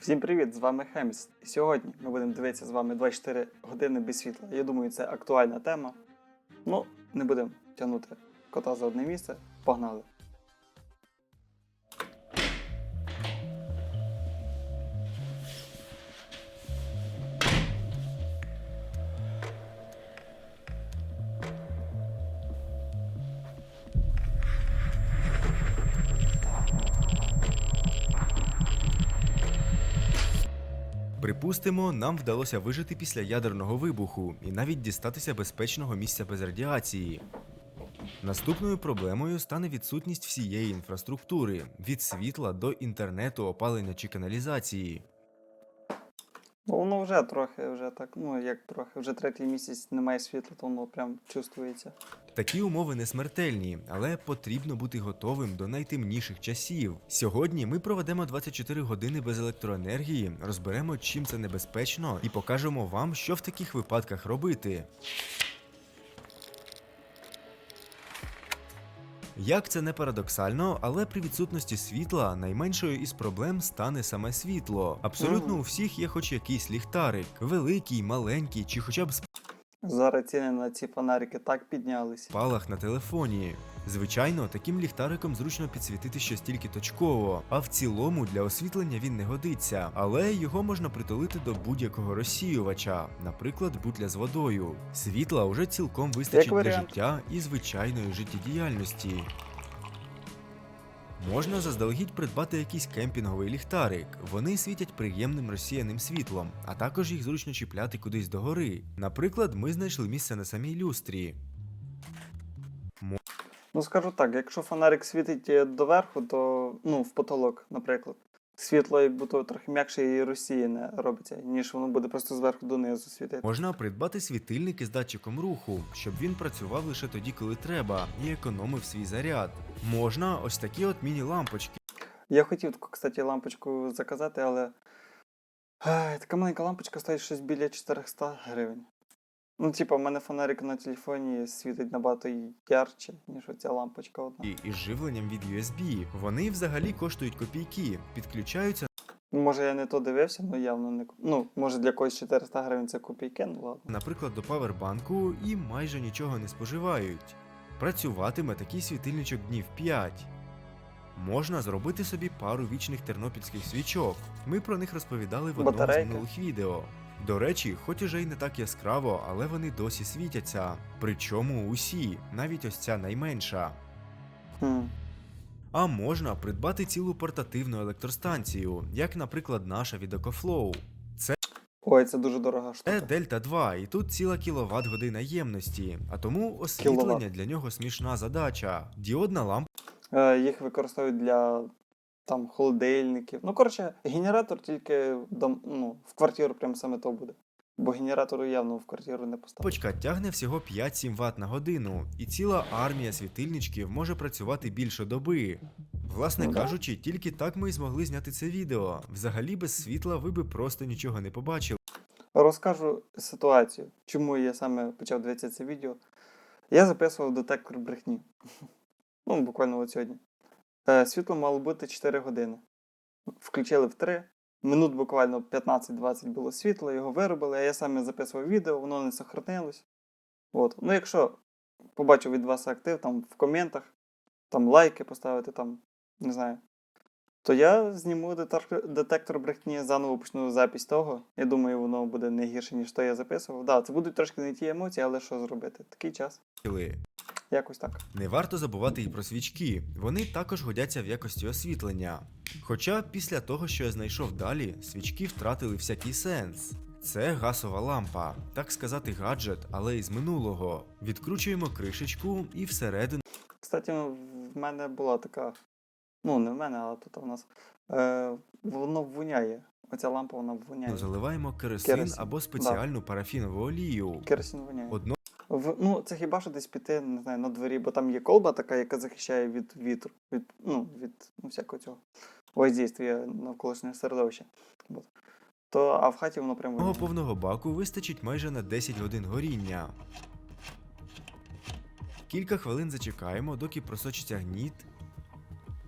Всім привіт! З вами Хеміс. І сьогодні ми будемо дивитися з вами 24 години без світла. Я думаю, це актуальна тема. Ну, не будемо тягнути кота за одне місце. Погнали! Припустимо, нам вдалося вижити після ядерного вибуху і навіть дістатися безпечного місця без радіації. Наступною проблемою стане відсутність всієї інфраструктури від світла до інтернету, опалення чи каналізації. Ну, воно вже трохи, вже так, ну як трохи, вже третій місяць немає світла, то воно прям чувствується. Такі умови не смертельні, але потрібно бути готовим до найтемніших часів. Сьогодні ми проведемо 24 години без електроенергії, розберемо, чим це небезпечно, і покажемо вам, що в таких випадках робити. Як це не парадоксально, але при відсутності світла найменшою із проблем стане саме світло. Абсолютно у всіх є хоч якийсь ліхтарик, великий, маленький чи хоча б Зараз ціни на ці фонарики так піднялися. Палах на телефоні. Звичайно, таким ліхтариком зручно підсвітити щось тільки точково, а в цілому для освітлення він не годиться, але його можна притулити до будь-якого розсіювача, наприклад, бутля з водою. Світла уже цілком вистачить для життя і звичайної життєдіяльності. Можна заздалегідь придбати якийсь кемпінговий ліхтарик. Вони світять приємним розсіяним світлом, а також їх зручно чіпляти кудись догори. Наприклад, ми знайшли місце на самій люстрі. Ну скажу так, якщо фонарик світить е, доверху, то ну, в потолок, наприклад. Світло як будто трохи м'якше і розсіяне робиться, ніж воно буде просто зверху донизу світити. Можна придбати світильник із датчиком руху, щоб він працював лише тоді, коли треба, і економив свій заряд. Можна ось такі от міні-лампочки. Я хотів таку, кстати, лампочку заказати, але Ай, така маленька лампочка стоїть щось біля 400 гривень. Ну, типа, в мене фонарик на телефоні світить набагато ярче, ніж оця лампочка одна. І із живленням від USB. Вони взагалі коштують копійки, підключаються Ну, Може я не то дивився, але явно не. Ну, може для когось 400 гривень це копійки, ну ладно. наприклад, до павербанку і майже нічого не споживають. Працюватиме такий світильничок днів 5. Можна зробити собі пару вічних тернопільських свічок. Ми про них розповідали в одному з минулих відео. До речі, хоч уже й не так яскраво, але вони досі світяться. Причому усі, навіть ось ця найменша. Хм. А можна придбати цілу портативну електростанцію, як, наприклад, наша від EcoFlow. Ой, це дуже дорога Це штука. Дельта 2, і тут ціла кіловат година ємності, а тому освітлення Кіловат. для нього смішна задача. Діодна лампа Е, їх використовують для там холодильників. Ну, коротше, генератор тільки дом, ну, в квартиру прям саме то буде. Бо генератору явно в квартиру не поставить. Почка тягне всього 5-7 Вт на годину, і ціла армія світильничків може працювати більше доби. Власне Ну да. кажучи, тільки так ми й змогли зняти це відео. Взагалі без світла ви би просто нічого не побачили. Розкажу ситуацію, чому я саме почав дивитися це відео. Я записував детектор брехні. Ну, буквально от сьогодні. Світло мало бути 4 години. Включили в 3. Минут буквально 15-20 було світло, його виробили, а я саме записував відео, воно не сохранилось. От. Ну, якщо побачив від вас актив там в коментах, там лайки поставити, там, не знаю. То я зніму детектор, брехні, заново почну запись того. Я думаю, воно буде не гірше, ніж то я записував. Да, це будуть трошки не ті емоції, але що зробити? Такий час. Якось так. Не варто забувати і про свічки. Вони також годяться в якості освітлення. Хоча після того, що я знайшов далі, свічки втратили всякий сенс. Це гасова лампа, так сказати, гаджет, але із минулого. Відкручуємо кришечку і всередину Кстати, в мене була така. Ну, не в мене, але тут у нас. Е, воно ввоняє. Оця лампа вона ввоняє. заливаємо керосин, Керосин, або спеціальну парафінову олію. Керосин воняє. Одно В, ну, це хіба що десь піти, не знаю, на дворі, бо там є колба така, яка захищає від вітру, від, ну, від ну, всякого цього воздействия навколишнього середовища. От. То, а в хаті воно прям Одного воняє. повного баку вистачить майже на 10 годин горіння. Кілька хвилин зачекаємо, доки просочиться гніт,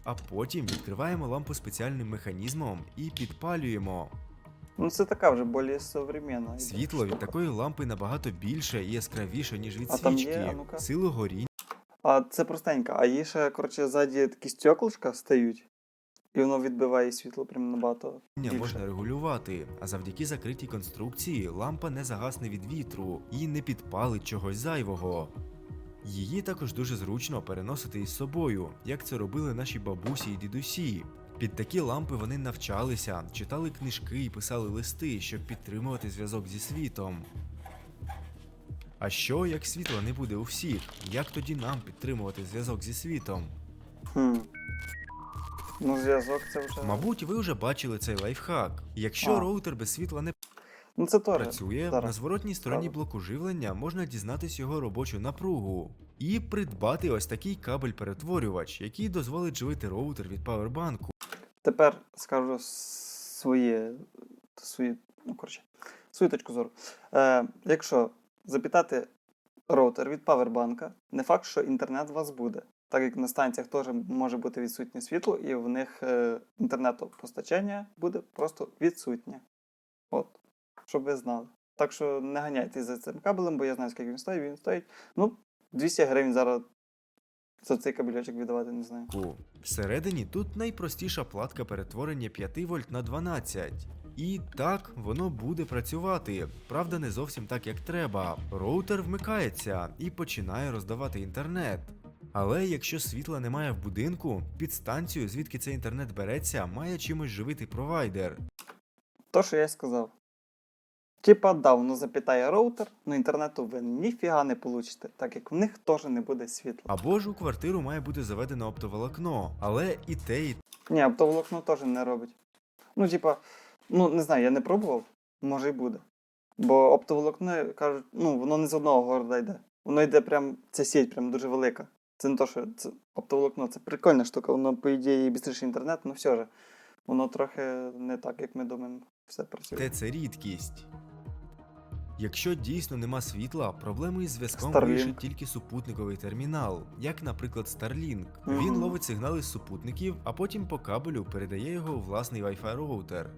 а потім відкриваємо лампу спеціальним механізмом і підпалюємо. Ну це така вже більш йде Світло від такої лампи набагато більше і яскравіше, ніж від А там є? свічки. А ну-ка. Силу горіння А це простенько, а її ще, коротше, ззаді такі стеклишка стають, і воно відбиває світло прям набагато більше. можна регулювати, а завдяки закритій конструкції лампа не загасне від вітру і не підпалить чогось зайвого. Її також дуже зручно переносити із собою, як це робили наші бабусі і дідусі. Під такі лампи вони навчалися, читали книжки і писали листи, щоб підтримувати зв'язок зі світом. А що, як світла не буде у всіх? Як тоді нам підтримувати зв'язок зі світом? Хм. Ну, зв'язок це вже. Мабуть, ви вже бачили цей лайфхак. Якщо А. роутер без світла не Ну це теж. працює, зараз. на зворотній стороні Правда. блоку живлення можна дізнатись його робочу напругу і придбати ось такий кабель-перетворювач, який дозволить живити роутер від павербанку. Тепер скажу своє, свої, ну, коротше, свою точку зору. Е, якщо запитати роутер від павербанка, не факт, що інтернет у вас буде. Так як на станціях теж може бути відсутнє світло, і в них е, інтернетопостачання буде просто відсутнє. От, щоб ви знали. Так що не ганяйтесь за цим кабелем, бо я знаю, скільки він стоїть. Він стоїть. Ну, 200 гривень зараз за цей кабельочок віддавати не знаю. Всередині тут найпростіша платка перетворення 5 вольт на 12. І так воно буде працювати. Правда, не зовсім так, як треба. Роутер вмикається і починає роздавати інтернет. Але якщо світла немає в будинку, під станцію, звідки цей інтернет береться, має чимось живити провайдер. То, що я й сказав. Типа давно запитає роутер, але інтернету ви ніфіга не получите, так як в них теж не буде світла. Або ж у квартиру має бути заведено оптоволокно, але і те, і Ні, оптоволокно теж не робить. Ну, типа, ну не знаю, я не пробував, може й буде. Бо оптоволокно кажуть, ну, воно не з одного города йде. Воно йде прям, ця сіть прям дуже велика. Це не то, що це оптоволокно, це прикольна штука, воно, по ідеї, швидше інтернет, ну все ж. Воно трохи не так, як ми думаємо, все працює. те це рідкість. Якщо дійсно нема світла, проблеми із зв'язком вирішить тільки супутниковий термінал, як, наприклад, Starlink. Він ловить сигнали з супутників, а потім по кабелю передає його у власний Wi-Fi роутер.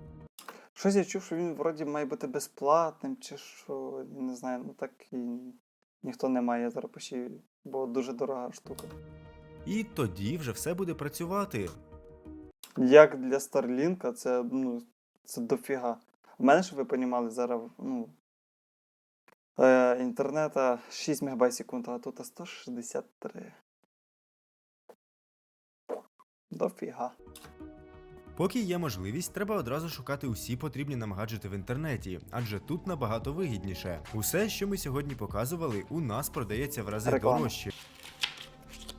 Щось я чув, що він вроді має бути безплатним, чи що, я не знаю, ну так і ніхто не має зараз бо дуже дорога штука. І тоді вже все буде працювати. Як для Старлінка, це, ну, це дофіга. У мене, щоб ви понімали, зараз, ну. Е, інтернета 6 МБ в секунду, а тут 163. Дофіга. Поки є можливість, треба одразу шукати усі потрібні нам гаджети в інтернеті, адже тут набагато вигідніше. Усе, що ми сьогодні показували, у нас продається в рази Реклама. дорожче.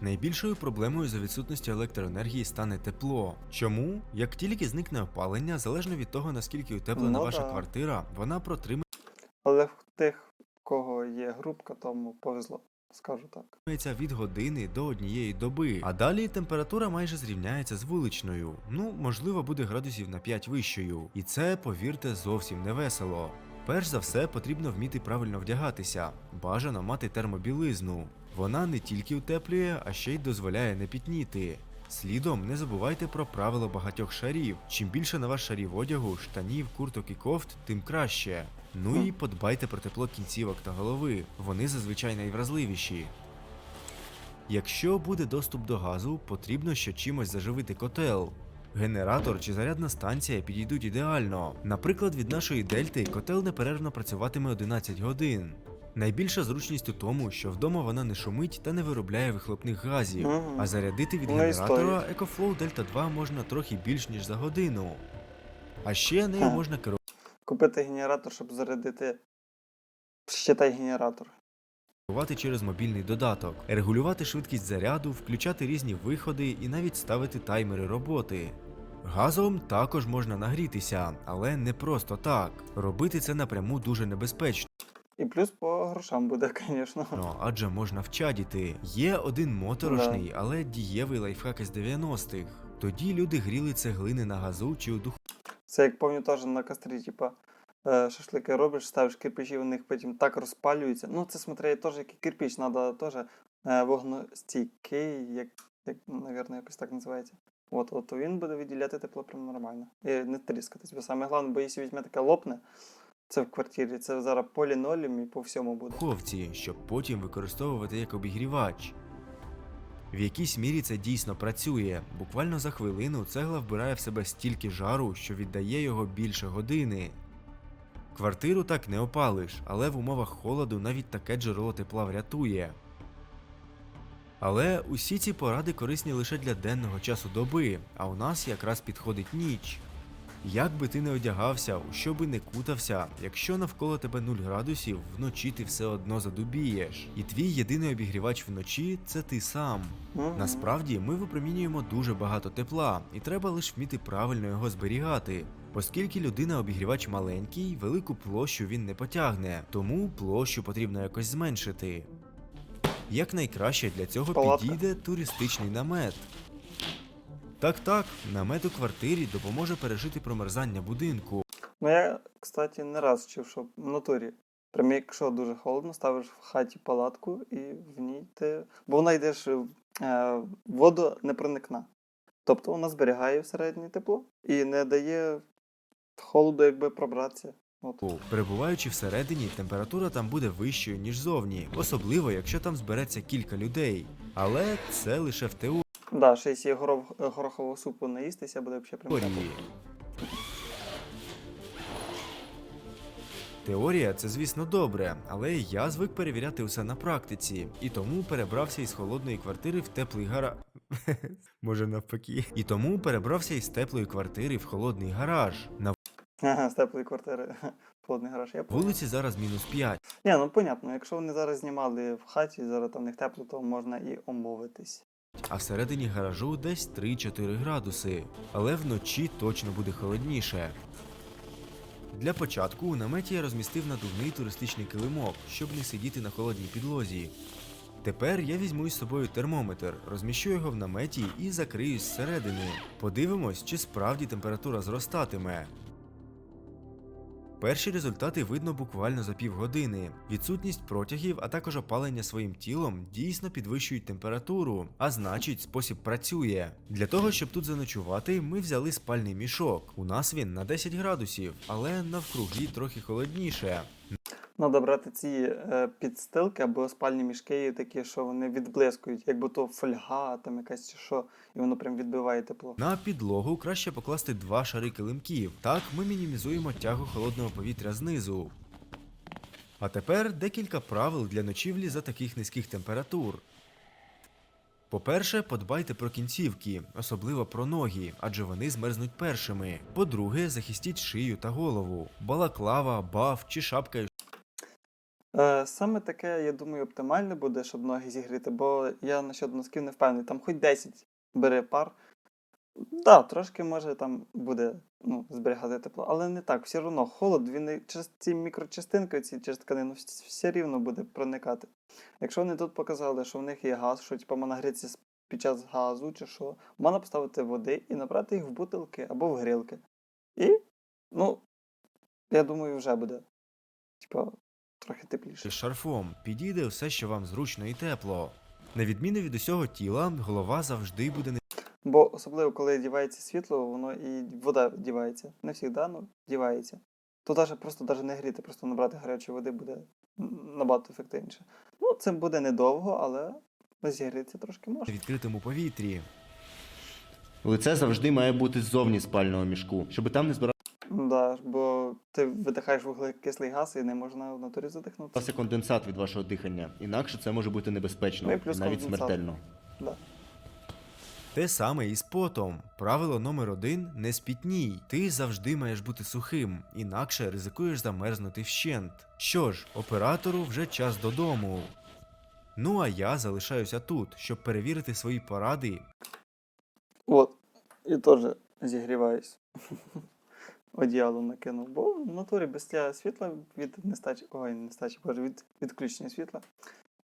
Найбільшою проблемою за відсутністю електроенергії стане тепло. Чому? Як тільки зникне опалення, залежно від того наскільки утеплена Ну ваша да. квартира, вона протримується Але в тих, кого є групка, тому повезло, скажу так. від години до однієї доби, а далі температура майже зрівняється з вуличною. Ну, можливо, буде градусів на 5 вищою. І це, повірте, зовсім не весело. Перш за все, потрібно вміти правильно вдягатися. Бажано мати термобілизну. Вона не тільки утеплює, а ще й дозволяє не пітніти. Слідом не забувайте про правило багатьох шарів. Чим більше на ваш шарів одягу, штанів, курток і кофт, тим краще. Ну і подбайте про тепло кінцівок та голови. Вони зазвичай найвразливіші. Якщо буде доступ до газу, потрібно ще чимось заживити котел. Генератор чи зарядна станція підійдуть ідеально. Наприклад, від нашої дельти котел неперервно працюватиме 11 годин. Найбільша зручність у тому, що вдома вона не шумить та не виробляє вихлопних газів. Мгм. А зарядити від Ну і генератора EcoFlow Delta 2 можна трохи більш ніж за годину. А ще нею можна керувати. Купити генератор, щоб зарядити. Считай генератор. Керувати через мобільний додаток, регулювати швидкість заряду, включати різні виходи і навіть ставити таймери роботи. Газом також можна нагрітися, але не просто так. Робити це напряму дуже небезпечно, І плюс по грошам буде, звісно. адже можна вчадіти. Є один моторошний, але дієвий лайфхак із 90-х. Тоді люди гріли цеглини на газу чи у духу. Це як пам'ятаю на кострі, типа е, шашлики робиш, ставиш кирпичі, вони потім так розпалюються. Ну, це смотри, теж як і кирпич, треба теж е, вогностійкий, як, як ну, навірно, якось так називається. От, от він буде виділяти тепло прям нормально. І не тріскатись. Бо саме головне, бо якщо візьме таке лопне, це в квартирі, це зараз по лінолеумі і по всьому буде. духовці, щоб потім використовувати як обігрівач. В якійсь мірі це дійсно працює. Буквально за хвилину цегла вбирає в себе стільки жару, що віддає його більше години. Квартиру так не опалиш, але в умовах холоду навіть таке джерело тепла врятує. Але усі ці поради корисні лише для денного часу доби, а у нас якраз підходить ніч. Як би ти не одягався, у що би не кутався, якщо навколо тебе 0 градусів, вночі ти все одно задубієш. І твій єдиний обігрівач вночі це ти сам. Насправді ми випромінюємо дуже багато тепла, і треба лише вміти правильно його зберігати. Оскільки людина обігрівач маленький, велику площу він не потягне, тому площу потрібно якось зменшити. Як найкраще для цього Палатка. підійде туристичний намет. Так так, намет у квартирі допоможе пережити промерзання будинку. Ну я, кстати, не раз чув, що в натурі. Прям якщо дуже холодно, ставиш в хаті палатку і в ній ти. Бо вона йдеш е, воду не проникна. Тобто вона зберігає всередині тепло і не дає холоду якби пробратися. От. Перебуваючи всередині, температура там буде вищою, ніж зовні, особливо якщо там збереться кілька людей. Але це лише в теорії. Да, ще якщо горох, горохового супу наїстися, буде взагалі прям. Теорії. Теорія це, звісно, добре, але я звик перевіряти усе на практиці, і тому перебрався із холодної квартири в теплий гара. Може навпаки. І тому перебрався із теплої квартири в холодний гараж. На Ага, з теплої квартири. Холодний гараж. Я понял. вулиці зараз мінус 5. Ні, ну понятно, якщо вони зараз знімали в хаті, зараз там в них тепло, то можна і омовитись. А всередині гаражу десь 3-4 градуси, але вночі точно буде холодніше. Для початку у наметі я розмістив надувний туристичний килимок, щоб не сидіти на холодній підлозі. Тепер я візьму із собою термометр, розміщу його в наметі і закриюсь зсередини. Подивимось, чи справді температура зростатиме. Перші результати видно буквально за півгодини. Відсутність протягів, а також опалення своїм тілом дійсно підвищують температуру, а значить, спосіб працює. Для того, щоб тут заночувати, ми взяли спальний мішок. У нас він на 10 градусів, але навкруги трохи холодніше. Надо брати ці е, підстилки або спальні мішки, такі, що вони відблискують, якби то фольга, там якась що, і воно прям відбиває тепло. На підлогу краще покласти два шари килимків. Так ми мінімізуємо тягу холодного повітря знизу. А тепер декілька правил для ночівлі за таких низьких температур. По-перше, подбайте про кінцівки, особливо про ноги, адже вони змерзнуть першими. По-друге, захистіть шию та голову. Балаклава, баф чи шапка саме таке, я думаю, оптимальне буде, щоб ноги зігріти, бо я насчет носків не впевнений. Там хоч 10 бери пар. Да, трошки може там буде ну, зберігати тепло, але не так. Все одно холод, він через ці мікрочастинки, ці через тканину, все рівно буде проникати. Якщо вони тут показали, що в них є газ, що типу, можна грітися під час газу чи що, можна поставити води і набрати їх в бутилки або в грілки. І, ну, я думаю, вже буде. Типа, трохи тепліше. з шарфом. Підійде все, що вам зручно і тепло. На відміну від усього тіла, голова завжди буде не Бо особливо, коли дівається світло, воно і вода дівається. Не завжди, ну, дівається. То даже, просто даже не гріти, просто набрати гарячої води буде набагато ефективніше. Ну, це буде недовго, але зігрітися трошки на можна. відкритому повітрі. Лице завжди має бути ззовні спального мішку, щоб там не збирався Да, бо ти видихаєш вуглекислий газ і не можна в натурі задихнутися. конденсат від вашого дихання. Інакше це може бути небезпечно, Ну і плюс навіть конденсат. смертельно. Да. Те саме і з потом. Правило номер один не спітній. Ти завжди маєш бути сухим, інакше ризикуєш замерзнути вщент. Що ж, оператору вже час додому. Ну а я залишаюся тут, щоб перевірити свої поради От. І теж зігріваюсь. Одіяло накинув. Бо в натурі без світла від нестачі. Ой, нестачі, боже, від відключення світла.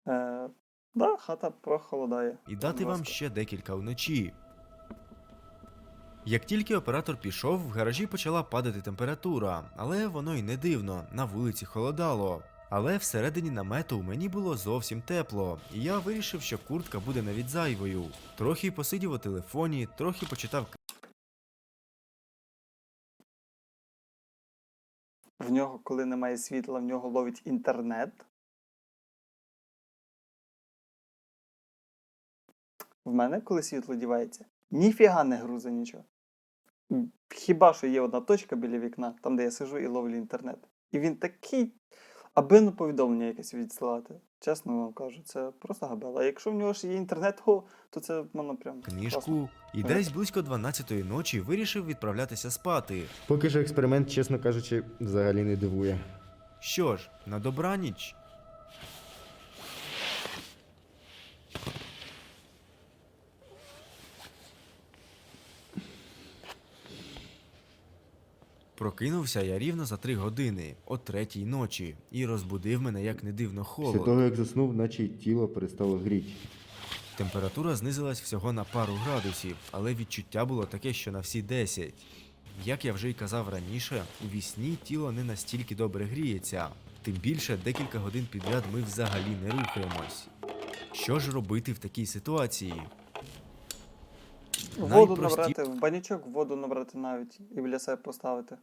Е, да, хата прохолодає. і дати вам ще декілька вночі. Як тільки оператор пішов, в гаражі почала падати температура, але воно й не дивно, на вулиці холодало. Але всередині намету мені було зовсім тепло, і я вирішив, що куртка буде навіть зайвою. Трохи посидів у телефоні, трохи почитав В нього, коли немає світла, в нього ловить інтернет. В мене, коли світло дівається, ніфіга не грузе нічого. Хіба що є одна точка біля вікна, там, де я сижу і ловлю інтернет. І він такий, аби на повідомлення якесь відсилати. Чесно вам кажу, це просто габела. А якщо в нього ж є інтернет, то це воно прям. класно. книжку і десь близько 12-ї ночі вирішив відправлятися спати. Поки що експеримент, чесно кажучи, взагалі не дивує. Що ж, на добраніч. Прокинувся я рівно за три години, о третій ночі, і розбудив мене, як не дивно, Після холод. того, як заснув, наче й тіло перестало гріти. Температура знизилась всього на пару градусів, але відчуття було таке, що на всі 10. Як я вже й казав раніше, у вісні тіло не настільки добре гріється, тим більше декілька годин підряд ми взагалі не рухаємось. Що ж робити в такій ситуації? Воду Найпрості- набрати, в банячок воду набрати навіть і біля себе поставити.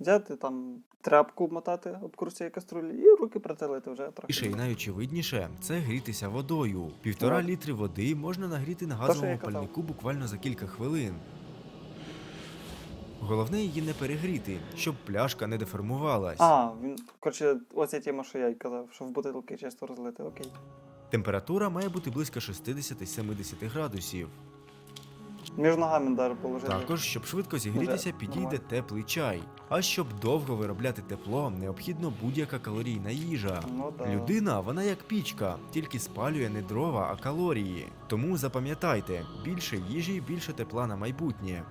Взяти там тряпку мотати об курці каструлі і руки притилити вже трохи. І найочевидніше це грітися водою. Півтора Ну. літри води можна нагріти на що я газовому казав. пальнику буквально за кілька хвилин. Головне її не перегріти, щоб пляшка не деформувалась. А, він, коротше, оця тема, що я й казав, що в бутилки часто розлити, окей. Температура має бути близько 60-70 градусів. Між ногами дар положити. Також, щоб швидко зігрітися, підійде теплий чай. А щоб довго виробляти тепло, необхідно будь-яка калорійна їжа. Ну, да. Людина, вона як пічка, тільки спалює не дрова, а калорії. Тому запам'ятайте, більше їжі, більше тепла на майбутнє.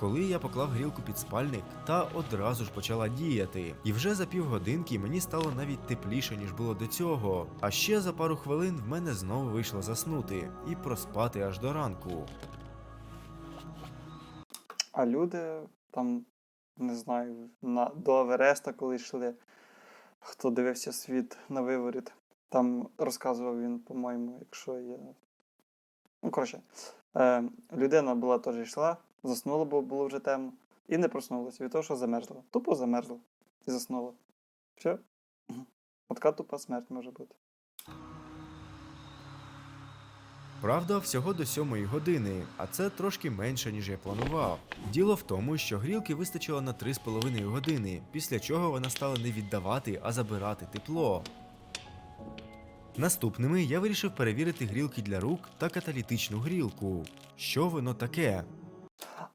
Коли я поклав грілку під спальник, та одразу ж почала діяти. І вже за півгодинки мені стало навіть тепліше, ніж було до цього. А ще за пару хвилин в мене знову вийшло заснути і проспати аж до ранку. А люди там, не знаю, на, до Авереста, коли йшли, хто дивився світ на виворіт, там розказував він, по-моєму, якщо є. Ну, коротше, е, людина була теж йшла, заснула, бо було вже темно, і не проснулася від того, що замерзла. Тупо замерзла і заснула. Все. От така тупа смерть може бути. Правда, всього до сьомої години, а це трошки менше, ніж я планував. Діло в тому, що грілки вистачило на 3,5 години, після чого вона стала не віддавати, а забирати тепло. Наступними я вирішив перевірити грілки для рук та каталітичну грілку. Що воно таке?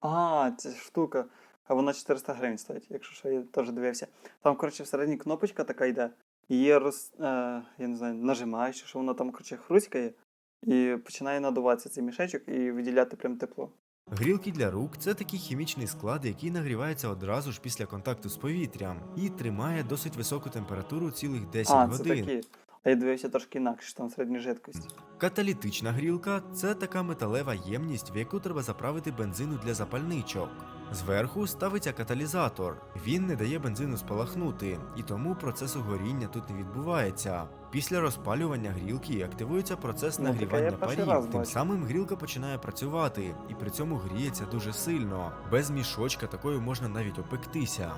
А, ця штука. А вона 400 гривень стоїть, якщо що я теж дивився. Там, коротше, всередині кнопочка така йде. Її роз, е, я не знаю, нажимаєш, що вона там, коротше, хруськає, і починає надуватися цей мішечок і виділяти прям тепло. Грілки для рук це такий хімічний склад, який нагрівається одразу ж після контакту з повітрям і тримає досить високу температуру цілих 10 а, це годин. такі. А я дивився трошки інакше, там середня жидкость. Каталітична грілка це така металева ємність, в яку треба заправити бензину для запальничок. Зверху ставиться каталізатор. Він не дає бензину спалахнути, і тому процесу горіння тут не відбувається. Після розпалювання грілки активується процес Ну, нагрівання парів. Тим самим грілка починає працювати, і при цьому гріється дуже сильно. Без мішочка такою можна навіть опектися.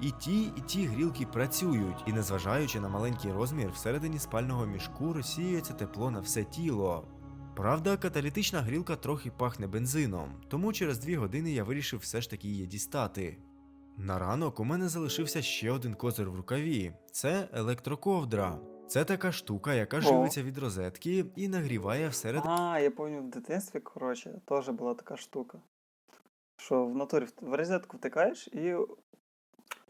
І ті, і ті грілки працюють, і незважаючи на маленький розмір, всередині спального мішку розсіюється тепло на все тіло. Правда, каталітична грілка трохи пахне бензином, тому через дві години я вирішив все ж таки її дістати. На ранок у мене залишився ще один козир в рукаві це електроковдра. Це така штука, яка О. живиться від розетки і нагріває всередині. А, я пам'ятаю, в дитинстві, коротше, теж була така штука. Що в натурі в- розетку втикаєш і.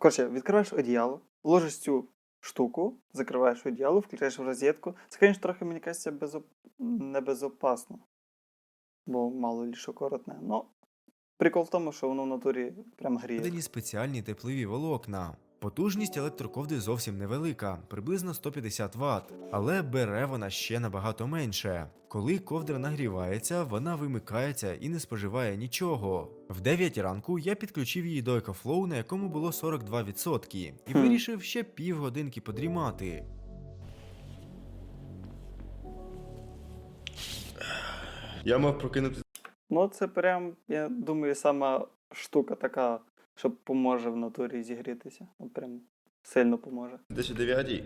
Коротше, відкриваєш одіяло, ложиш цю штуку, закриваєш одіяло, включаєш в розетку. Це, звісно, трохи, мені кажеться, безоп... небезопасно. Бо мало лі що коротне. Ну, прикол в тому, що воно в натурі прям гріє. Дані спеціальні тепливі волокна. Потужність електроковди зовсім невелика, приблизно 150 Вт, але бере вона ще набагато менше. Коли ковдра нагрівається, вона вимикається і не споживає нічого. В 9 ранку я підключив її до EcoFlow, на якому було 42%, і вирішив ще півгодинки подрімати. Я мав прокинутися Ну, це прям, я думаю, сама штука така, що поможе в натурі зігрітися. От прям сильно поможе. десь о 9,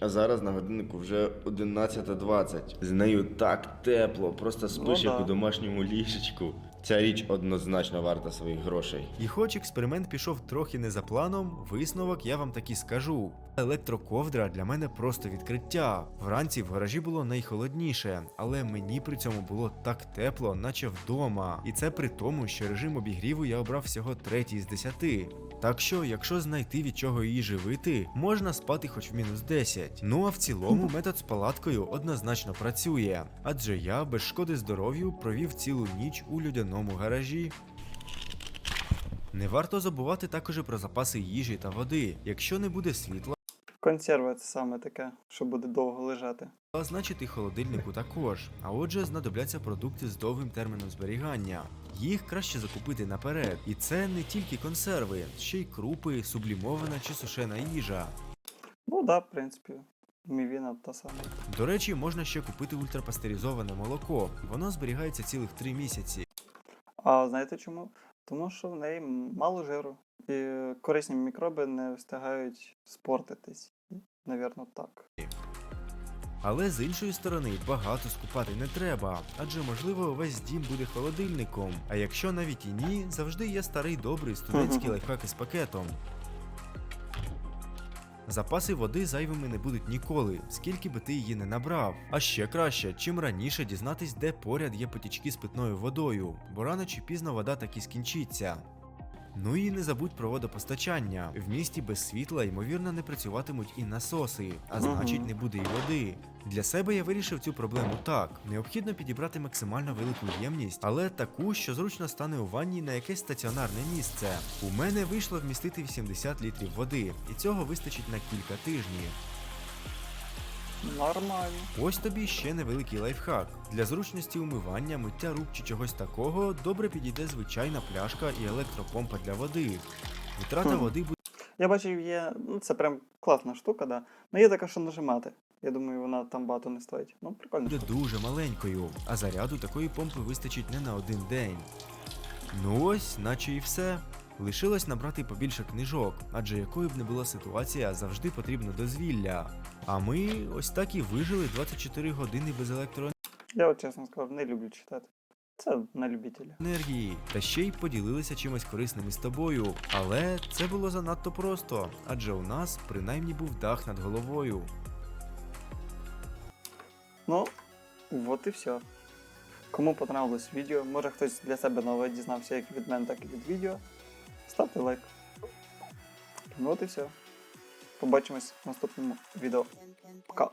а зараз на годиннику вже 11.20. З нею так тепло, просто спиш Ну як да. у домашньому ліжечку. Ця річ однозначно варта своїх грошей. І хоч експеримент пішов трохи не за планом, висновок я вам таки скажу. Електроковдра для мене просто відкриття. Вранці в гаражі було найхолодніше, але мені при цьому було так тепло, наче вдома. І це при тому, що режим обігріву я обрав всього третій з десяти. Так що, якщо знайти від чого її живити, можна спати хоч в мінус 10. Ну а в цілому метод з палаткою однозначно працює, адже я без шкоди здоров'ю провів цілу ніч у людяному гаражі. Не варто забувати також про запаси їжі та води. Якщо не буде світла, Консерва це саме таке, що буде довго лежати. а значить і холодильнику також. А отже, знадобляться продукти з довгим терміном зберігання. Їх краще закупити наперед. І це не тільки консерви, ще й крупи, сублімована чи сушена їжа. Ну так, да, в принципі, мівіна та сама. До речі, можна ще купити ультрапастеризоване молоко. Воно зберігається цілих 3 місяці. А знаєте чому? Тому що в неї мало жиру. І корисні мікроби не встигають спортитись. Навірно, так. Але з іншої сторони, багато скупати не треба, адже можливо весь дім буде холодильником. А якщо навіть і ні, завжди є старий добрий студентський лайфхак із пакетом. Запаси води зайвими не будуть ніколи, скільки би ти її не набрав. А ще краще, чим раніше дізнатись, де поряд є потічки з питною водою, бо рано чи пізно вода таки скінчиться. Ну і не забудь про водопостачання. В місті без світла, ймовірно, не працюватимуть і насоси, а значить не буде і води. Для себе я вирішив цю проблему так: необхідно підібрати максимально велику ємність, але таку, що зручно стане у ванні на якесь стаціонарне місце. У мене вийшло вмістити 80 літрів води, і цього вистачить на кілька тижнів. Нормально. Ось тобі ще невеликий лайфхак. Для зручності умивання, миття рук чи чогось такого добре підійде звичайна пляшка і електропомпа для води. Витрата Хм. води буде Я бачив, є. Ну, це прям класна штука, да. Ну є така, що нажимати. Я думаю, вона там багато не стоїть. Ну, прикольно. буде дуже маленькою, а заряду такої помпи вистачить не на один день. Ну ось, наче і все. Лишилось набрати побільше книжок, адже якою б не була ситуація, завжди потрібно дозвілля. А ми ось так і вижили 24 години без електроенергії. Я от чесно скажу, не люблю читати. Це на любителя. енергії, та ще й поділилися чимось корисним із тобою. Але це було занадто просто, адже у нас принаймні був дах над головою. Ну, от і все. Кому понравилось відео, може хтось для себе нове дізнався як від мене, так і від відео поставте лайк. Ну от і все. Побачимось в наступному відео. Пока!